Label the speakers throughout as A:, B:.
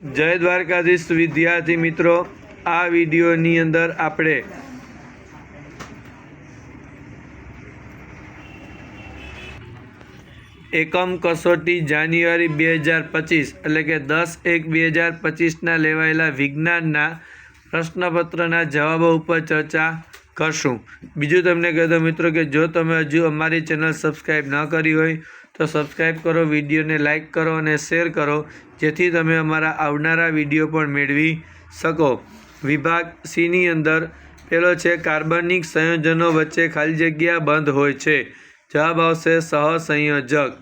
A: જય દ્વારકાધીશ વિદ્યાર્થી મિત્રો, આ વિડીયોની અંદર આપણે એકમ કસોટી જાન્યુઆરી બે હજાર પચીસ, એટલે કે દસ એક બે હજાર પચીસના લેવાયેલા વિજ્ઞાનના પ્રશ્નપત્રના જવાબો ઉપર ચર્ચા કરશું. બીજું તમને કહી મિત્રો કે જો તમે હજુ અમારી ચેનલ સબસ્ક્રાઈબ ન કરી હોય તો સબસ્ક્રાઈબ કરો વિડીયોને લાઈક કરો અને શેર કરો, જેથી તમે અમારા આવનારા વીડિયો પણ મેળવી શકો. વિભાગ સીની અંદર પેલો છે, કાર્બનિક સંયોજનો વચ્ચે ખાલી જગ્યા બંધ હોય છે. જવાબ આવશે સહસંયોજક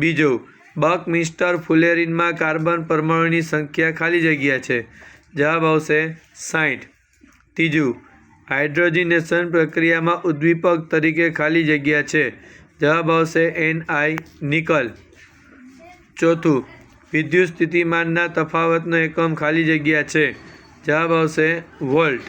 A: બીજું, બક મિસ્ટર ફુલેરિનમાં કાર્બન પરમાણુની સંખ્યા ખાલી જગ્યા છે. જવાબ આવશે સાઠ ત્રીજું, હાઇડ્રોજનેશન પ્રક્રિયામાં ઉદ્દીપક તરીકે ખાલી જગ્યા છે. જવાબ આવશે એન આઈ નિકલ. ચોથું, વિદ્યુત સ્થિતિમાનના તફાવતનો એકમ ખાલી જગ્યા છે. જવાબ આવશે વોલ્ટ.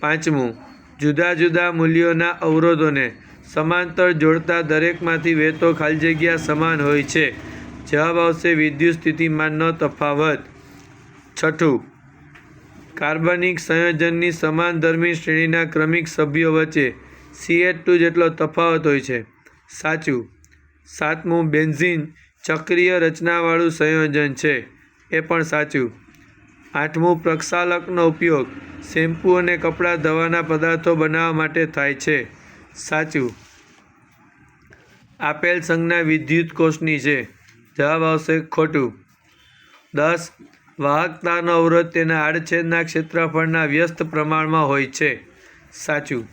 A: પાંચમું, જુદા જુદા મૂલ્યોના અવરોધોને સમાંતર જોડતા દરેકમાંથી વહેતો ખાલી જગ્યા સમાન હોય છે. જવાબ આવશે વિદ્યુત સ્થિતિમાનનો તફાવત. છઠ્ઠું, કાર્બનિક સંયોજનની સમાન ધર્મી શ્રેણીના ક્રમિક સભ્યો વચ્ચે સીએચ ટુ જેટલો તફાવત હોય છે. સાચું. સાતમું બેન્ઝીન ચક્રીય રચનાવાળું સંયોજન છે. એ પણ સાચું. આઠમું પ્રક્ષાલકનો ઉપયોગ શેમ્પૂ અને કપડાં ધોવાના પદાર્થો બનાવવા માટે થાય છે. સાચું. આપેલ સંજ્ઞા વિદ્યુત કોષની છે. જવાબ આવશે ખોટું. દસ, વાહકતાનો અવરોધ તેના આડછેદના ક્ષેત્રફળના વ્યસ્ત પ્રમાણમાં હોય છે. સાચું.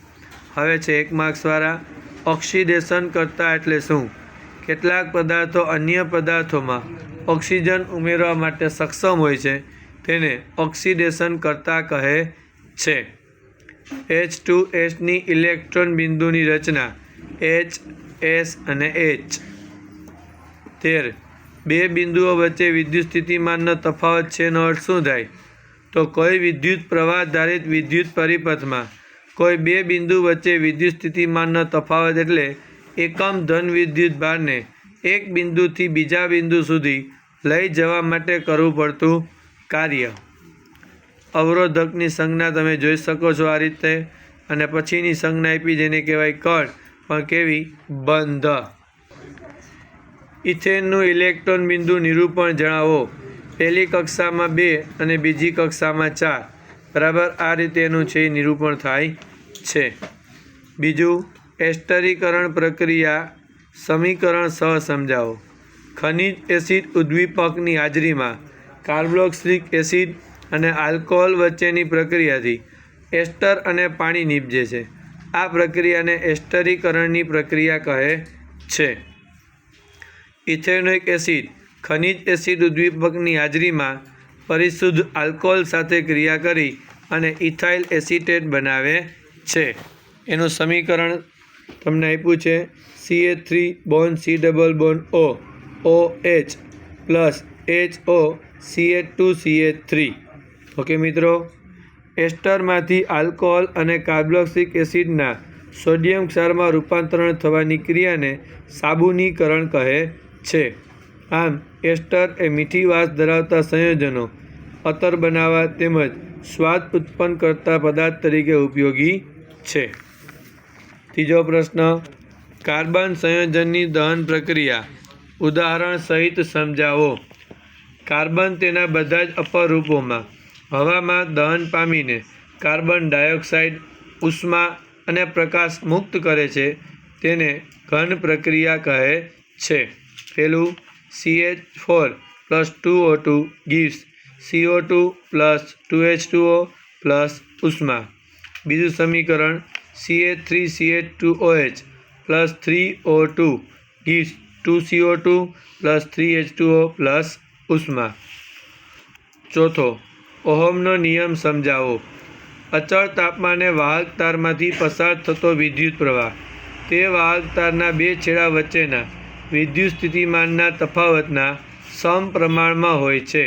A: હવે છે એક માર્ક્સવાળા ઓક્સિડેશન કરતા એટલે શું? કેટલાક પદાર્થો અન્ય પદાર્થોમાં ઓક્સિજન ઉમેરવા માટે સક્ષમ હોય છે, તેને ઓક્સિડેશન કરતા કહે છે. એચ ટુ એચની ઇલેક્ટ્રોન બિંદુની રચના એચ એસ અને એચ તેર. બે બિંદુઓ વચ્ચે વિદ્યુત સ્થિતિમાનનો તફાવત છે એનો અર્થ શું થાય? તો કોઈ વિદ્યુત પ્રવાહ ધારિત વિદ્યુત પરિપથમાં કોઈ બે બિંદુ વચ્ચે વિદ્યુત સ્થિતિમાનનો તફાવત એટલે એકમ ધન વિદ્યુત ભારને એક બિંદુથી બીજા બિંદુ સુધી લઈ જવા માટે કરવું પડતું કાર્ય. અવરોધકની સંજ્ઞા તમે જોઈ શકો છો આ રીતે અને પછીની સંજ્ઞા આપી જેને કહેવાય કળ, પણ કેવી? બંધ. ઇથેનનું ઇલેક્ટ્રોન બિંદુ નિરૂપણ જણાવો. પહેલી કક્ષામાં બે અને બીજી કક્ષામાં ચાર. બરાબર? આ રીતે એનું છે નિરૂપણ થાય છે. બીજું, એસ્ટરીકરણ પ્રક્રિયા સમીકરણ સહ સમજાવો. ખનિજ એસિડ ઉદ્દીપકની હાજરીમાં કાર્બોક્સિલિક એસિડ અને આલ્કોહોલ વચ્ચેની પ્રક્રિયાથી એસ્ટર અને પાણી નીપજે છે. આ પ્રક્રિયાને એસ્ટરીકરણની પ્રક્રિયા કહે છે. ઇથેનોઇક એસિડ ખનિજ એસિડ ઉદ્દીપકની હાજરીમાં પરિશુદ્ધ આલ્કોહોલ સાથે ક્રિયા કરી અને ઇથાઇલ એસિટેટ બનાવે છે. એનું સમીકરણ તમને આપ્યું છે C A three bond C double bond O O H plus H O C H two C H three okay મિત્રો. એસ્ટરમાંથી આલ્કોહોલ અને કાર્બોક્સિક એસિડના સોડિયમ ક્ષારમાં રૂપાંતરણ થવાની ક્રિયાને સાબુનીકરણ કહે છે. આમ એસ્ટર એ મીઠી વાસ ધરાવતા સંયોજનો, અતર બનાવવા તેમજ સ્વાદ ઉત્પન્ન કરતા પદાર્થ તરીકે ઉપયોગી છે. ત્રીજો પ્રશ્ન, કાર્બન સંયોજનની દહન પ્રક્રિયા. ઉદાહરણ સહિત સમજાવો. કાર્બન તેના બધા જ અપરૂપોમાં હવામાં દહન પામીને કાર્બન ડાયોક્સાઇડ, ઉષ્મા અને પ્રકાશ મુક્ત કરે છે, તેને ઘન પ્રક્રિયા કહે છે. પેલું CH four plus two O two gives CO two plus two H two O plus ઉષ્મા. બીજું સમીકરણ CH three CH two O H plus three O two gives two CO two plus three H two O plus ઉષ્મા. ચોથો, ઓહમનો નિયમ સમજાવો. અચળ તાપમાને વાહક તારમાંથી પસાર થતો વિદ્યુત પ્રવાહ. તે વાહક તારના બે છેડા વચ્ચેના વિદ્યુત સ્થિતિમાનના તફાવતના સમપ્રમાણમાં હોય છે.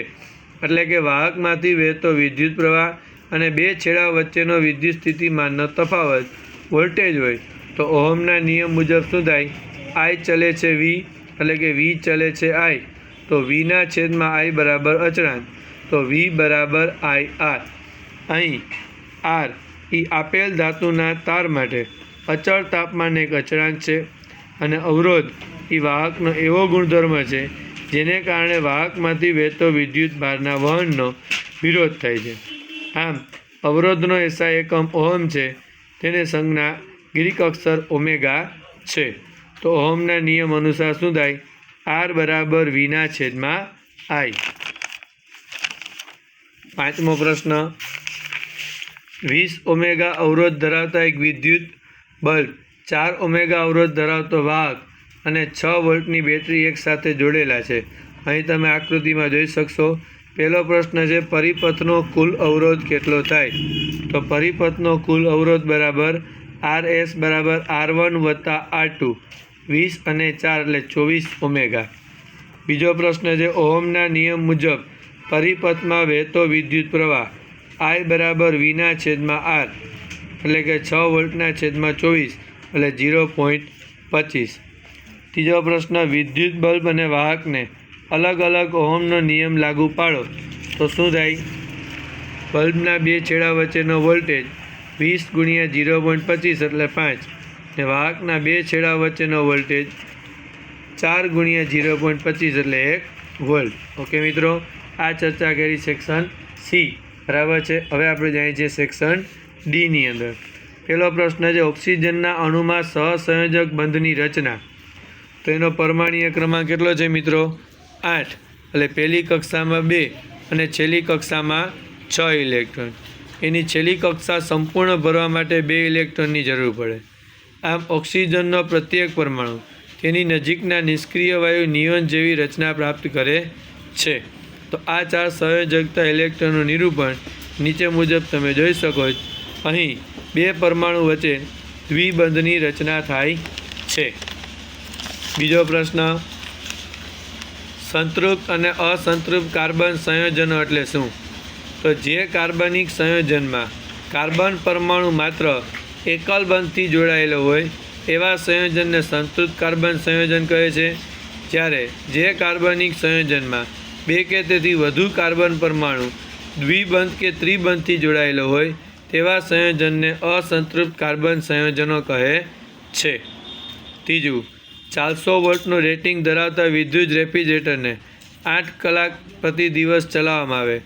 A: એટલે કે વાહકમાંથી વહેતો વિદ્યુત પ્રવાહ અને બે છેડા વચ્ચેનો વિદ્યુત સ્થિતિમાનનો તફાવત વોલ્ટેજ હોય તો ઓહમના નિયમ મુજબ શું થાય? આઈ ચલે છે વી, એટલે કે વી ચલે છે આઈ. તો વીના છેદમાં આઈ બરાબર અચળાંક. તો વી બરાબર આઈ આર. અહીં આર એ આપેલ ધાતુના તાર માટે અચળ તાપમાન એક અચળાંક છે અને અવરોધ એ વાહકનો એવો ગુણધર્મ છે, જેને કારણે વાહકમાંથી વહેતો વિદ્યુત ભારના વહનનો વિરોધ થાય છે. આમ, અવરોધનો એસા એકમ ઓહમ છે, તેને સંજ્ઞા ગ્રીક અક્ષર ઓમેગા છે. તો ઓહમના નિયમ અનુસાર શું થાય? આર બરાબર વીના છેદમાં આઈ. પાંચમો પ્રશ્ન. વીસ ઓમેગા અવરોધ ધરાવતા એક વિદ્યુત બલ્બ, ચાર ઓમેગા અવરોધ ધરાવતો વાહક અને છ વોલ્ટની બેટરી એકસાથે જોડેલા છે. અહીં તમે આકૃતિમાં જોઈ શકશો. પહેલો પ્રશ્ન છે, પરિપથનો કુલ અવરોધ કેટલો થાય? તો પરિપથનો કુલ અવરોધ બરાબર આર એસ બરાબર આર વન વત્તા આર ટુ વીસ અને ચાર એટલે ચોવીસ ઓમેગા. બીજો પ્રશ્ન છે, ઓહમના નિયમ મુજબ પરિપથમાં વહેતો વિદ્યુત પ્રવાહ આઈ બરાબર વીના છેદમાં આર એટલે કે છ વોલ્ટના છેદમાં ચોવીસ, એટલે ઝીરો પોઈન્ટ પચીસ. ત્રીજો પ્રશ્ન, વિદ્યુત બલ્બ અને વાહકને અલગ અલગ ઓહમનો નિયમ લાગુ પાડો. તો શું થાય? બલ્બના બે છેડા વચ્ચેનો વોલ્ટેજ વીસ ગુણ્યા ઝીરો પોઈન્ટ પચીસ એટલે પાંચ ને વાહકના બે છેડા વચ્ચેનો વોલ્ટેજ ચાર ગુણ્યા ઝીરો પોઈન્ટ પચીસ એટલે એક વોલ્ટ. ઓકે મિત્રો, આ ચર્ચા કરી સેક્શન સી. બરાબર છે? હવે આપણે જાણીએ છીએ સેક્શન ડીની અંદર. પહેલો પ્રશ્ન છે, ઓક્સિજનના અણુમાં સહસંયોજક બંધની રચના. તો એનો પરમાણીય ક્રમાંક કેટલો છે મિત્રો? આઠ. એટલે પહેલી કક્ષામાં બે અને છેલ્લી કક્ષામાં છ ઇલેક્ટ્રોન. એની છેલ્લી કક્ષા સંપૂર્ણ ભરવા માટે બે ઇલેક્ટ્રોનની જરૂર પડે. આમ ઓક્સિજનનો પ્રત્યેક પરમાણુ તેની નજીકના નિષ્ક્રિય વાયુ નિયોન જેવી રચના પ્રાપ્ત કરે છે. તો આ ચાર સંયોજકતા ઇલેક્ટ્રોનનું નિરૂપણ નીચે મુજબ તમે જોઈ શકો અહીં બે પરમાણુ વચ્ચે દ્વિબંધની રચના થાય છે. બીજો પ્રશ્ન, સંતૃપ્ત અને અસંતૃપ્ત કાર્બન સંયોજનો એટલે શું? તો જે કાર્બનિક સંયોજનમાં કાર્બન પરમાણુ માત્ર એકલ બંધથી જોડાયેલો હોય, એવા સંયોજનને સંતૃપ્ત કાર્બન સંયોજન કહે છે. જ્યારે જે કાર્બનિક સંયોજનમાં બે કે તેથી વધુ કાર્બન પરમાણુ, દ્વિબંધ કે ત્રિબંધથી જોડાયેલો હોય, તેવા સંયોજનને અસંતૃપ્ત કાર્બન સંયોજનો કહે છે. ત્રીજું ચારસો વોલ્ટનું રેટિંગ ધરાવતા વિદ્યુત રેફ્રિજરેટરને આઠ કલાક પ્રતિ દિવસ ચલાવવામાં આવે.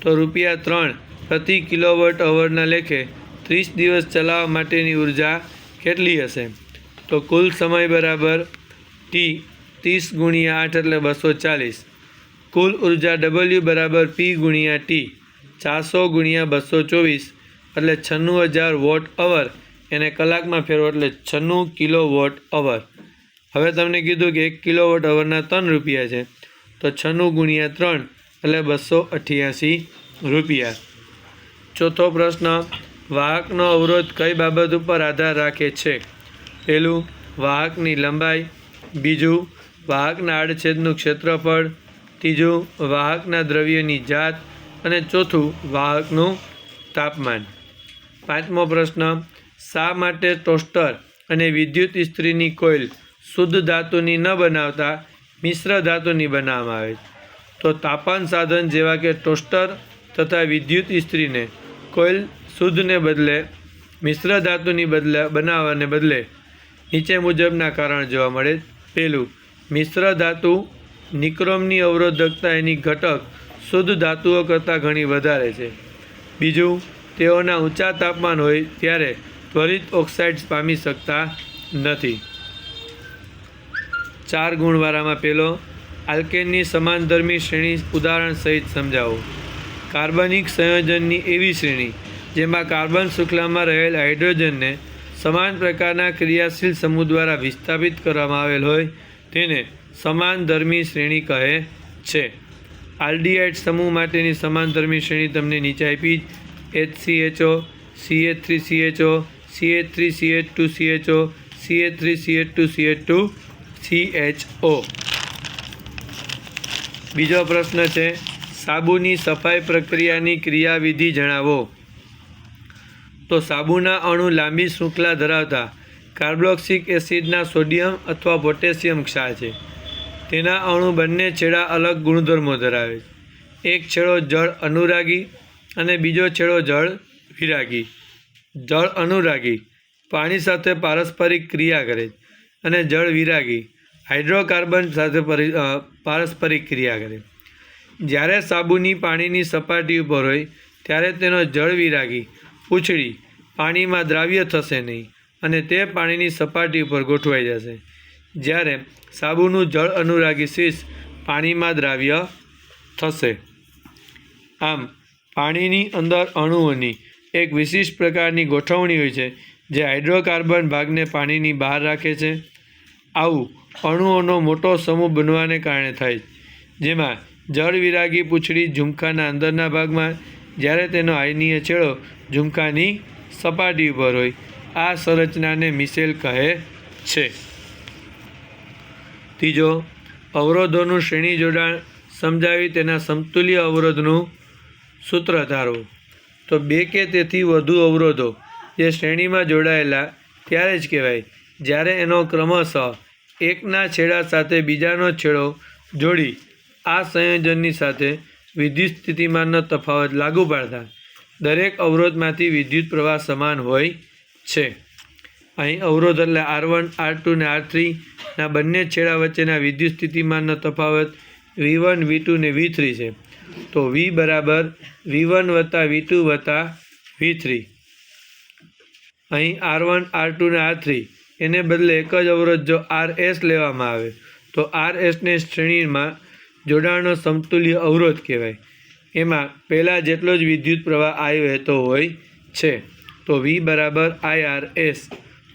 A: તો રૂપિયા ત્રણ પ્રતિ કિલોવોટ અવરના લેખે ત્રીસ દિવસ ચલાવવા માટેની ઊર્જા કેટલી હશે? તો કુલ સમય બરાબર ટી ત્રીસ ગુણ્યા આઠ એટલે બસો ચાલીસ. કુલ ઊર્જા ડબલ્યુ બરાબર પી ગુણ્યા ટી ચારસો ગુણ્યા બસો ચોવીસ એટલે છન્નું હજાર વોટ અવર. એને કલાકમાં ફેરવો એટલે છન્નું કિલો વોટ અવર. હવે તમને કીધું કે એક કિલોવોટ અવરના ત્રણ રૂપિયા છે. તો છનું ગુણ્યા ત્રણ એટલે બસો અઠ્યાસી રૂપિયા. ચોથો પ્રશ્ન, વાહકનો અવરોધ કઈ બાબત ઉપર આધાર રાખે છે? પહેલું, વાહકની લંબાઈ. બીજું, વાહકના આડછેદનું ક્ષેત્રફળ. ત્રીજું, વાહકના દ્રવ્યની જાત. અને ચોથું, વાહકનું તાપમાન. પાંચમો પ્રશ્ન, શા માટે ટોસ્ટર અને વિદ્યુત ઇસ્ત્રીની કોઇલ શુદ્ધ ધાતુની ન બનાવતા મિશ્ર ધાતુની બનાવવામાં આવે છે. તો તાપન સાધન જેવા કે ટોસ્ટર તથા વિદ્યુત ઇસ્ત્રીને કોઇલ શુદ્ધને બદલે, મિશ્ર ધાતુની બદલે, બનાવવાને બદલે નીચે મુજબના કારણ જોવા મળે પહેલું, મિશ્ર ધાતુ નિક્રોમની અવરોધકતા એની ઘટક શુદ્ધ ધાતુઓ કરતાં ઘણી વધારે છે. બીજું, તેઓના ઊંચા તાપમાન હોય ત્યારે ત્વરિત ઓક્સાઇડ્સ પામી શકતા નથી. ચાર ગુણવાળામાં પહેલો આલ્કેનની સમાનધર્મી શ્રેણી ઉદાહરણ સહિત સમજાવો. કાર્બનિક સંયોજનની એવી શ્રેણી, જેમાં કાર્બન શૃંખલામાં રહેલ હાઇડ્રોજનને સમાન પ્રકારના ક્રિયાશીલ સમૂહ દ્વારા વિસ્થાપિત કરવામાં આવેલ હોય, તેને સમાનધર્મી શ્રેણી કહે છે. આલ્ડીહાઇડ સમૂહ માટેની સમાનધર્મી શ્રેણી તમને નીચે આપી H C HO C H three C HO C H three C H two C HO C H three C H two C H two C H O બીજો પ્રશ્ન છે, સાબુની સફાઈ પ્રક્રિયાની ક્રિયાવિધિ જણાવો. તો સાબુના અણુ લાંબી શૃંખલા ધરાવતા કાર્બોક્સિક એસિડના સોડિયમ અથવા પોટેશિયમ ક્ષાર છે. તેના અણુ બંને છેડા અલગ ગુણધર્મો ધરાવે છે. એક છેડો જળ અનુરાગી અને બીજો છેડો જળ વિરાગી. જળ અનુરાગી, પાણી સાથે પારસ્પરિક ક્રિયા કરે અને જળ વિરાગી. હાઇડ્રોકાર્બન સાથે પરી પારસ્પરિક ક્રિયા કરે. જ્યારે સાબુની પાણીની સપાટી ઉપર હોય, ત્યારે તેનો જળ વિરાગી પૂંછડી પાણીમાં દ્રાવ્ય થશે નહીં અને તે પાણીની સપાટી ઉપર ગોઠવાઈ જશે. જ્યારે સાબુનું જળ અનુરાગી શીશ પાણીમાં દ્રાવ્ય થશે. આમ, પાણીની અંદર અણુઓની એક વિશિષ્ટ પ્રકારની ગોઠવણી હોય છે, જે હાઇડ્રોકાર્બન ભાગને પાણીની બહાર રાખે છે. આવું અણુઓનો મોટો સમૂહ બનવાને કારણે થાય. જેમાં જળ વિરાગી પૂંછડી ઝુમખાના અંદરના ભાગમાં, જ્યારે તેનો આયનીય છેડો ઝુમખાની સપાટી ઉપર હોય, આ સંરચનાને મિસેલ કહે છે. ત્રીજો, અવરોધોનું શ્રેણી જોડાણ સમજાવી તેના સમતુલ્ય અવરોધનું સૂત્ર ધારવું. તો બે કે તેથી વધુ અવરોધો જે શ્રેણીમાં જોડાયેલા, ત્યારે જ કહેવાય. જ્યારે એનો ક્રમશઃ એકના છેડા સાથે બીજાનો છેડો જોડી આ સંયોજનની સાથે વિદ્યુત સ્થિતિમાનનો તફાવત લાગુ પાડતા દરેક અવરોધમાંથી વિદ્યુત પ્રવાહ સમાન હોય છે. અહીં અવરોધ એટલે આર વન આર ટુ ને આર થ્રીના બંને છેડા વચ્ચેના વિદ્યુત સ્થિતિમાનનો તફાવત વી વન વી ટુ ને વી થ્રી છે. તો વી બરાબર વી વન વત્તા વી ટુ વત્તા વી થ્રી અહીં આર વન આર ટુ ને આર થ્રી એને બદલે એક જ અવરોધ જો આર એસ લેવામાં આવે, તો આર એસને શ્રેણીમાં જોડાણનો સમતુલ્ય અવરોધ કહેવાય. એમાં પહેલાં જેટલો જ વિદ્યુત પ્રવાહ આઈ વહેતો હોય છે, તો વી બરાબર આઈ આર એસ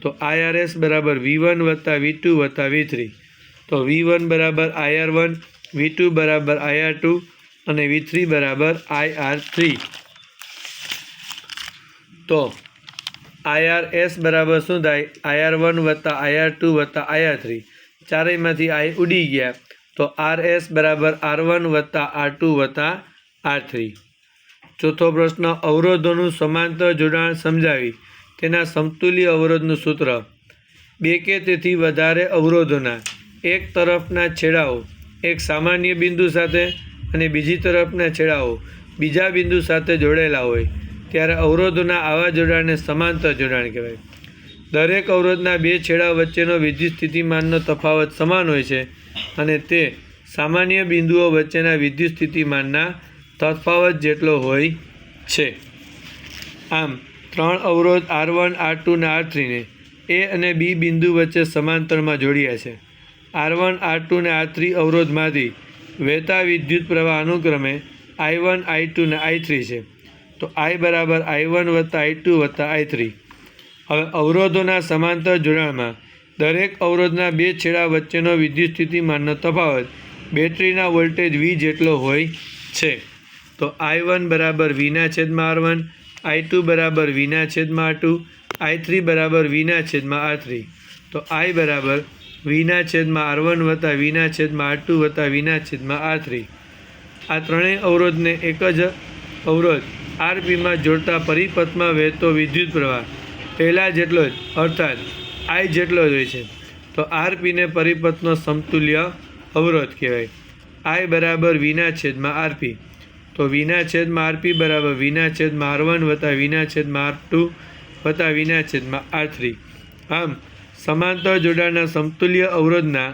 A: તો આઈ આર એસ બરાબર વી વન વત્તા વી ટુ વત્તા વી થ્રી તો વી વન બરાબર I R one V two બરાબર આઈ આર ટુ અને વી થ્રી બરાબર આઈ આર થ્રી તો આઈ આર એસ બરાબર શું થાય? આઈઆર વન વત્તા આઈઆર ટુ વત્તા આઈઆર થ્રી. ચારેયમાંથી આઈ ઉડી ગયા. તો આર એસ બરાબર આર વન વત્તા આર ટુ વત્તા આર થ્રી. ચોથો પ્રશ્ન, અવરોધોનું સમાંતર જોડાણ સમજાવી. તેના સમતુલ્ય અવરોધનું સૂત્ર. બે કે તેથી વધારે અવરોધોના. એક તરફના છેડાઓ. એક સામાન્ય બિંદુ સાથે અને બીજી તરફના છેડાઓ. બીજા બિંદુ સાથે જોડેલા હોય. ત્યારે અવરોધોના આવા જોડાણને સમાંતર જોડાણ કહેવાય. દરેક અવરોધના બે છેડા વચ્ચેનો વિદ્યુત સ્થિતિમાનનો તફાવત સમાન હોય છે અને તે સામાન્ય બિંદુઓ વચ્ચેના વિદ્યુત સ્થિતિમાનના તફાવત જેટલો હોય છે. આમ, ત્રણ અવરોધ આર વન, આર ટુ અને આર થ્રીને એ અને બી બિંદુ વચ્ચે સમાંતરમાં જોડ્યા છે. આર વન, આર ટુ અને આર થ્રી અવરોધમાંથી વહેતા વિદ્યુત પ્રવાહ અનુક્રમે આઈ વન, આઈ ટુ અને આઈ થ્રી છે. તો આઈ બરાબર, આઈ વન વત્તા આઈ ટુ વત્તા આઈ થ્રી. હવે અવરોધોના સમાંતર જોડાણમાં દરેક અવરોધના બે છેડા વચ્ચેનો વિદ્યુત સ્થિતિમાનનો તફાવત બેટરીના વોલ્ટેજ વી જેટલો હોય છે. તો આઈ વન બરાબર વીના છેદમાં આર વન, આઈ ટુ બરાબર વીના છેદમાં આર ટુ, આઈ થ્રી બરાબર વીના છેદમાં આર થ્રી. તો આઈ બરાબર વીના છેદમાં આર વન વત્તા વીના છેદમાં આર ટુ વત્તા વીના છેદમાં આર થ્રી. આ ત્રણેય અવરોધને એક જ અવરોધ આરપીમાં જોડતા પરિપથમાં વહેતો વિદ્યુત પ્રવાહ, પહેલાં જેટલો જ, અર્થાત આઈ જેટલો જ હોય છે. તો આરપીને પરિપથનો સમતુલ્ય અવરોધ કહેવાય. આઈ બરાબર વીના છેદમાં આરપી. તો વીના છેદમાં આરપી બરાબર વીના છેદમાં આર વન વત્તા વીના છેદમાં આર ટુ વત્તા વીના છેદમાં આર થ્રી. આમ, સમાંતર જોડાણના સમતુલ્ય અવરોધના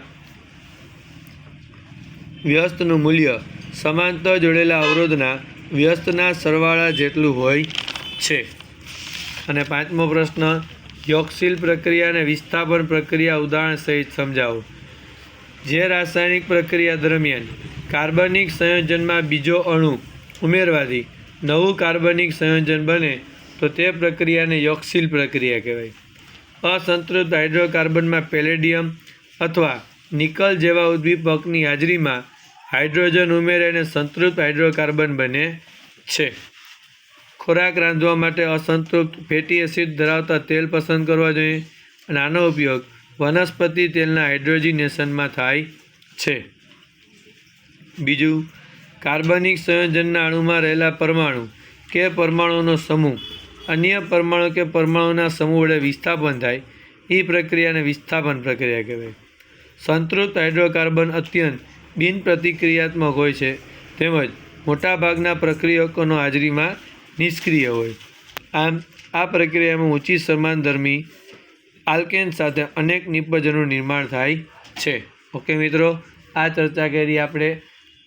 A: વ્યસ્તનું મૂલ્ય સમાંતર જોડેલા અવરોધના વ્યસ્તના સરવાળા જેટલું હોય છે. અને પાંચમો પ્રશ્ન, યોગશીલ પ્રક્રિયા અને વિસ્થાપન પ્રક્રિયા ઉદાહરણ સહિત સમજાવો. જે રાસાયણિક પ્રક્રિયા દરમિયાન કાર્બનિક સંયોજનમાં બીજો અણુ ઉમેરવાથી નવું કાર્બનિક સંયોજન બને, તો તે પ્રક્રિયાને યોગશીલ પ્રક્રિયા કહેવાય. અસંતૃપ્ત હાઇડ્રોકાર્બનમાં પેલેડિયમ અથવા નિકલ જેવા ઉદ્દીપકની હાજરીમાં હાઇડ્રોજન ઉમેરાઈને સંતૃપ્ત હાઇડ્રોકાર્બન બને છે. ખોરાક રાંધવા માટે અસંતૃપ્ત ફેટી એસિડ ધરાવતા તેલ પસંદ કરવા જોઈએ અને આનો ઉપયોગ વનસ્પતિ તેલના હાઇડ્રોજિનેશનમાં થાય છે. બીજું, કાર્બનિક સંયોજનના અણુમાં રહેલા પરમાણુ કે પરમાણુનો સમૂહ, અન્ય પરમાણુ કે પરમાણુના સમૂહ વડે વિસ્થાપન થાય એ પ્રક્રિયાને વિસ્થાપન પ્રક્રિયા કહેવાય. સંતૃપ્ત હાઇડ્રોકાર્બન અત્યંત બિન પ્રતિક્રિયાત્મક હોય છે. તેમજ મોટાભાગના પ્રક્રિયકોનો હાજરીમાં નિષ્ક્રિય હોય. આમ, આ પ્રક્રિયામાં ઊંચી સમાનધર્મી આલ્કેન સાથે અનેક નિપજનું નિર્માણ થાય છે. ઓકે મિત્રો, આ ચર્ચા કરી આપણે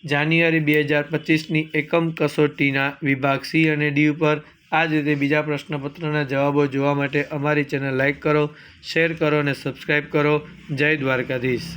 A: જાન્યુઆરી બે હજાર પચીસની એકમ કસોટીના વિભાગ સી અને ડી ઉપર. આ જ રીતે બીજા પ્રશ્નપત્રના જવાબો જોવા માટે અમારી ચેનલ લાઇક કરો, શેર કરો અને સબસ્ક્રાઈબ કરો. જય દ્વારકાધીશ.